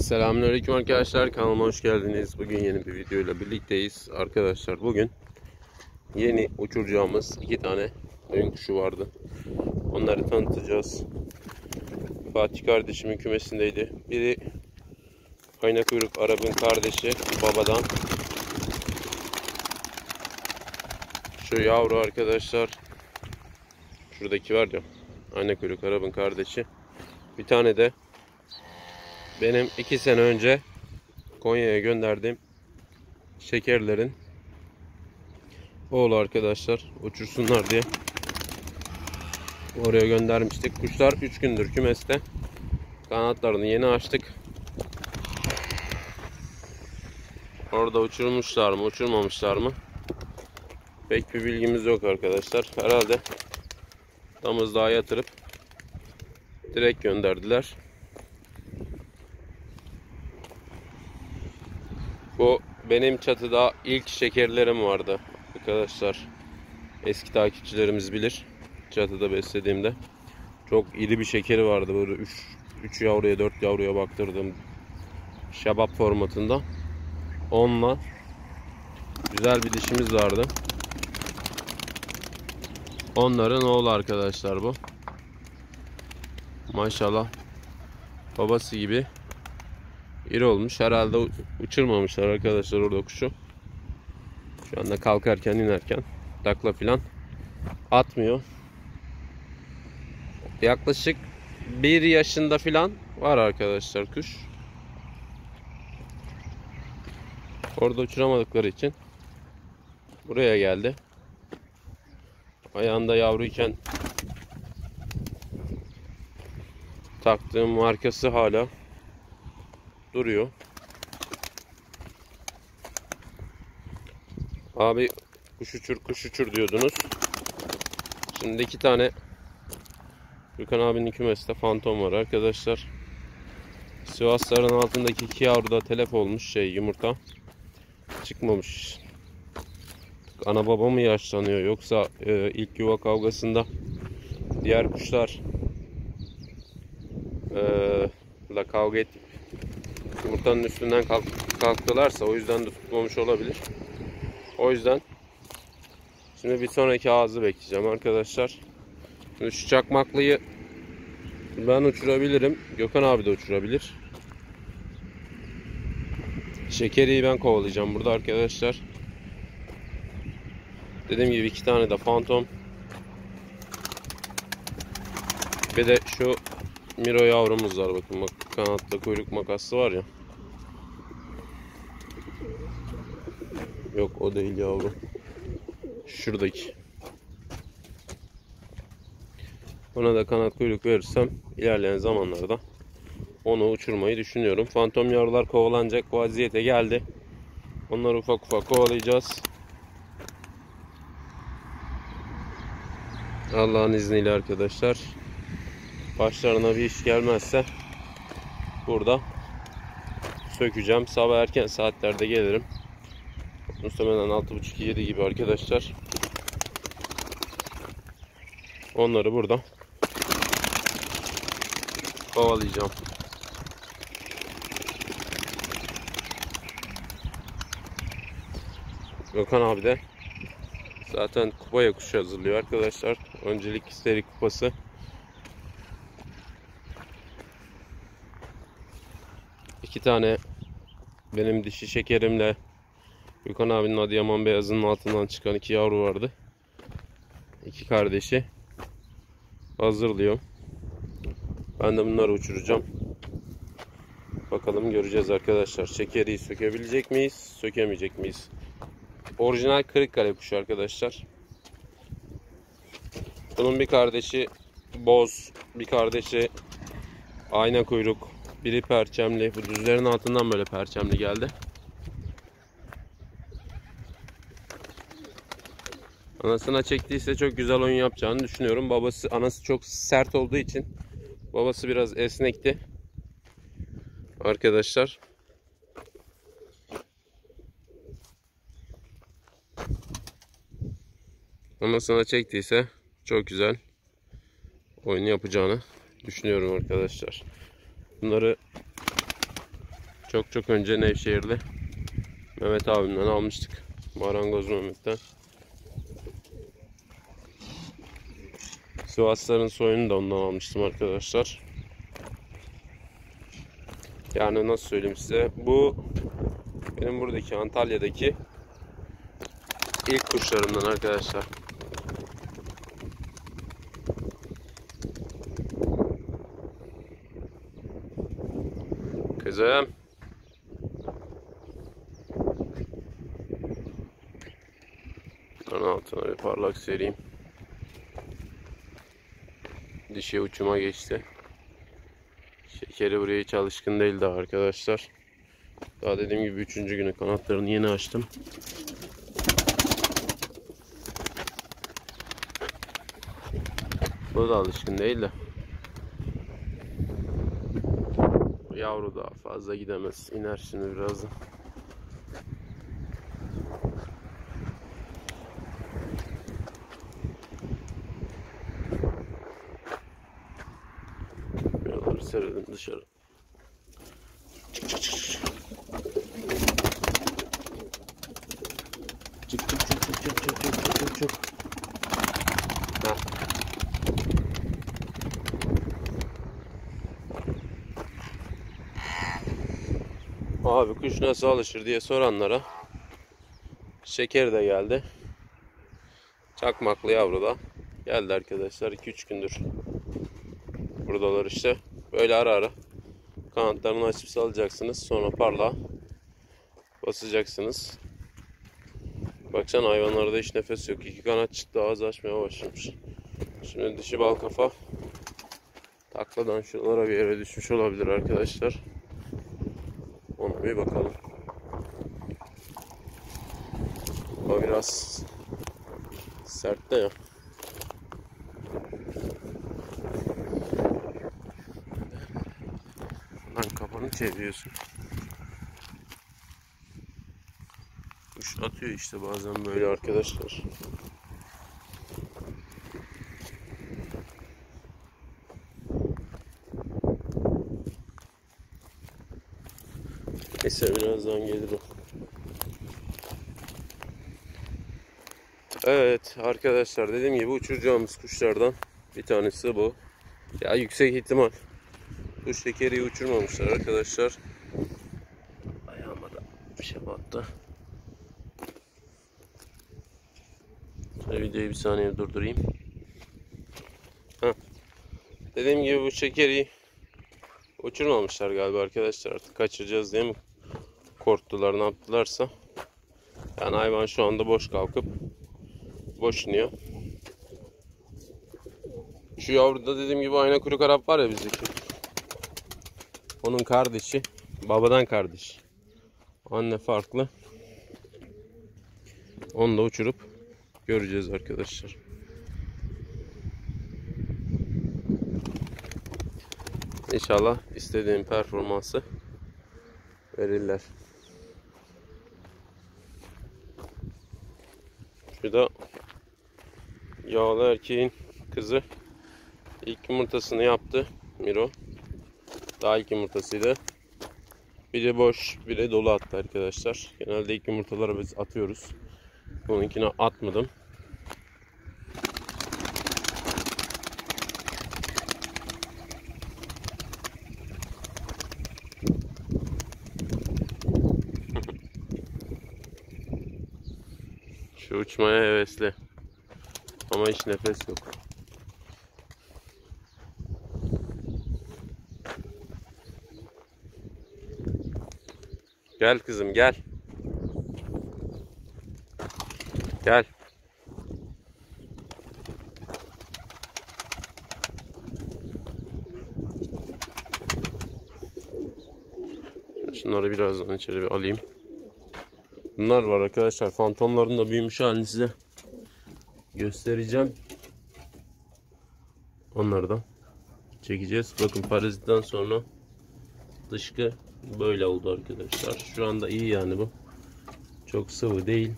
Selamünaleyküm arkadaşlar kanalıma hoş geldiniz. Bugün yeni bir videoyla birlikteyiz. Arkadaşlar bugün yeni uçuracağımız iki tane oyun kuşu vardı. Onları tanıtacağız. Fatih kardeşimin kümesindeydi. Biri kaynak kuyruk Arap'ın kardeşi babadan. Şu yavru arkadaşlar. Şuradaki var ya. Ayna kuyruk Arap'ın kardeşi. Bir tane de benim iki sene önce Konya'ya gönderdiğim şekerlerin oğlu arkadaşlar uçursunlar diye oraya göndermiştik. Kuşlar 3 gündür kümeste. Kanatlarını yeni açtık. Orada uçurmuşlar mı, uçurmamışlar mı? Pek bir bilgimiz yok arkadaşlar. Herhalde damızlığa yatırıp direkt gönderdiler. Bu benim çatıda ilk şekerlerim vardı arkadaşlar. Eski takipçilerimiz bilir. Çatıda beslediğimde. Çok iri bir şekeri vardı. Böyle 3 3 yavruya 4 yavruya baktırdım. Şabap formatında. Onunla güzel bir dişimiz vardı. Onların oğlu arkadaşlar bu. Maşallah. Babası gibi iri olmuş. Herhalde uçurmamışlar arkadaşlar orada kuşu. Şu anda kalkarken inerken takla filan atmıyor. Yaklaşık bir yaşında filan var arkadaşlar kuş. Orada uçuramadıkları için buraya geldi. Ayağında yavruyken taktığım markası hala duruyor. Abi kuş uçur kuş uçur diyordunuz. Şimdi iki tane Gürkan abinin kümesinde fantom var arkadaşlar. Sivasların altındaki iki yavru da telef olmuş şey yumurta. Çıkmamış. Ana baba mı yaşlanıyor yoksa e, ilk yuva kavgasında diğer kuşlar e, la kavga etip yumurtanın üstünden kalk, kalktılarsa o yüzden de tutmamış olabilir. O yüzden şimdi bir sonraki ağzı bekleyeceğim arkadaşlar. Şimdi şu çakmaklıyı ben uçurabilirim. Gökhan abi de uçurabilir. Şekeriyi ben kovalayacağım burada arkadaşlar. Dediğim gibi iki tane de fantom. Bir de şu Miro yavrumuz var bakın bak kanatlı kuyruk makası var ya. Yok o değil yavru. Şuradaki. Ona da kanat kuyruk verirsem ilerleyen zamanlarda onu uçurmayı düşünüyorum. Fantom yavrular kovalanacak vaziyete geldi. Onları ufak ufak kovalayacağız. Allah'ın izniyle arkadaşlar. Başlarına bir iş gelmezse burada sökeceğim. Sabah erken saatlerde gelirim. Muhtemelen 6.30-7 gibi arkadaşlar. Onları burada kovalayacağım. Gökhan abi de zaten kupaya kuşu hazırlıyor arkadaşlar. Öncelik seri kupası. İki tane benim dişi şekerimle Gökhan abinin Adıyaman Beyazı'nın altından çıkan iki yavru vardı. İki kardeşi hazırlıyor. Ben de bunları uçuracağım. Bakalım göreceğiz arkadaşlar. Şekeri sökebilecek miyiz? Sökemeyecek miyiz? Orijinal Kırıkkale kuşu arkadaşlar. Bunun bir kardeşi boz, bir kardeşi ayna kuyruk, biri perçemli. Bu düzlerin altından böyle perçemli geldi. Anasına çektiyse çok güzel oyun yapacağını düşünüyorum. Babası anası çok sert olduğu için babası biraz esnekti. Arkadaşlar. Anasına çektiyse çok güzel oyun yapacağını düşünüyorum arkadaşlar. Bunları Çok çok önce Nevşehir'de Mehmet abimden almıştık. Marangoz Mehmet'ten. Sivasların soyunu da ondan almıştım arkadaşlar. Yani nasıl söyleyeyim size. Bu benim buradaki Antalya'daki ilk kuşlarımdan arkadaşlar. Kızım. Bunun altına bir parlak sereyim. Dişi uçuma geçti. Şekeri buraya hiç alışkın değil daha arkadaşlar. Daha dediğim gibi üçüncü günü kanatlarını yeni açtım. Bu da alışkın değil de. Bu Yavru daha fazla gidemez. İner şimdi birazdan. Buraları serelim dışarı. Çık çık çık çık. Çık çık çık çık çık çık çık çık Abi kuş nasıl alışır diye soranlara şeker de geldi. Çakmaklı yavru da geldi arkadaşlar 2-3 gündür buradalar işte. Böyle ara ara kanatlarını açıp salacaksınız. Sonra parla basacaksınız. Baksana hayvanlarda hiç nefes yok. İki kanat çıktı ağzı açmaya başlamış. Şimdi dişi bal kafa takladan şuralara bir yere düşmüş olabilir arkadaşlar. Ona bir bakalım. O biraz sert de ya. Lan kafanı çeviriyorsun. Kuş atıyor işte bazen böyle arkadaşlar. Neyse birazdan gelir o. Evet arkadaşlar dediğim gibi uçuracağımız kuşlardan bir tanesi bu. Ya yüksek ihtimal bu şekeri uçurmamışlar arkadaşlar. Ayağıma da bir şey battı. Videoyu bir saniye durdurayım. Heh. Dediğim gibi bu şekeri uçurmamışlar galiba arkadaşlar. Artık kaçıracağız diye mi korktular ne yaptılarsa. Yani hayvan şu anda boş kalkıp boş iniyor. Şu yavruda dediğim gibi ayna kuru karap var ya bizdeki. Onun kardeşi. Babadan kardeş. Anne farklı. Onu da uçurup göreceğiz arkadaşlar. İnşallah istediğim performansı verirler. Şu da yağlı erkeğin kızı ilk yumurtasını yaptı Miro. Daha ilk yumurtasıydı. Biri boş, biri dolu attı arkadaşlar. Genelde ilk yumurtaları biz atıyoruz. Bununkine atmadım. Şu uçmaya hevesli. Ama hiç nefes yok. Gel kızım gel. Gel. Şunları birazdan içeri bir alayım. Bunlar var arkadaşlar. Fantomların da büyümüş halini size göstereceğim. Onları da çekeceğiz. Bakın parazitten sonra dışkı böyle oldu arkadaşlar. Şu anda iyi yani bu. Çok sıvı değil.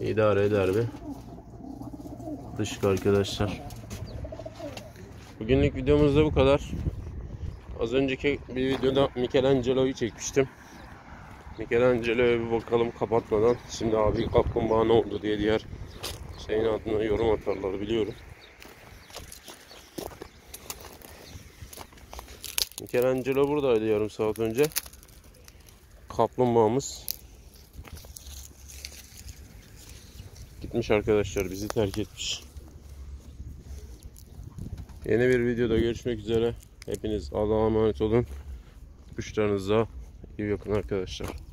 İdare eder bir dışkı arkadaşlar. Bugünlük videomuz da bu kadar. Az önceki bir videoda Michelangelo'yu çekmiştim. Michelangelo'ya bir bakalım kapatmadan. Şimdi abi kaplumbağa ne oldu diye diğer şeyin adına yorum atarlar biliyorum. Michelangelo buradaydı yarım saat önce. Kaplumbağamız gitmiş arkadaşlar bizi terk etmiş. Yeni bir videoda görüşmek üzere. Hepiniz Allah'a emanet olun. Kuşlarınıza iyi bakın arkadaşlar.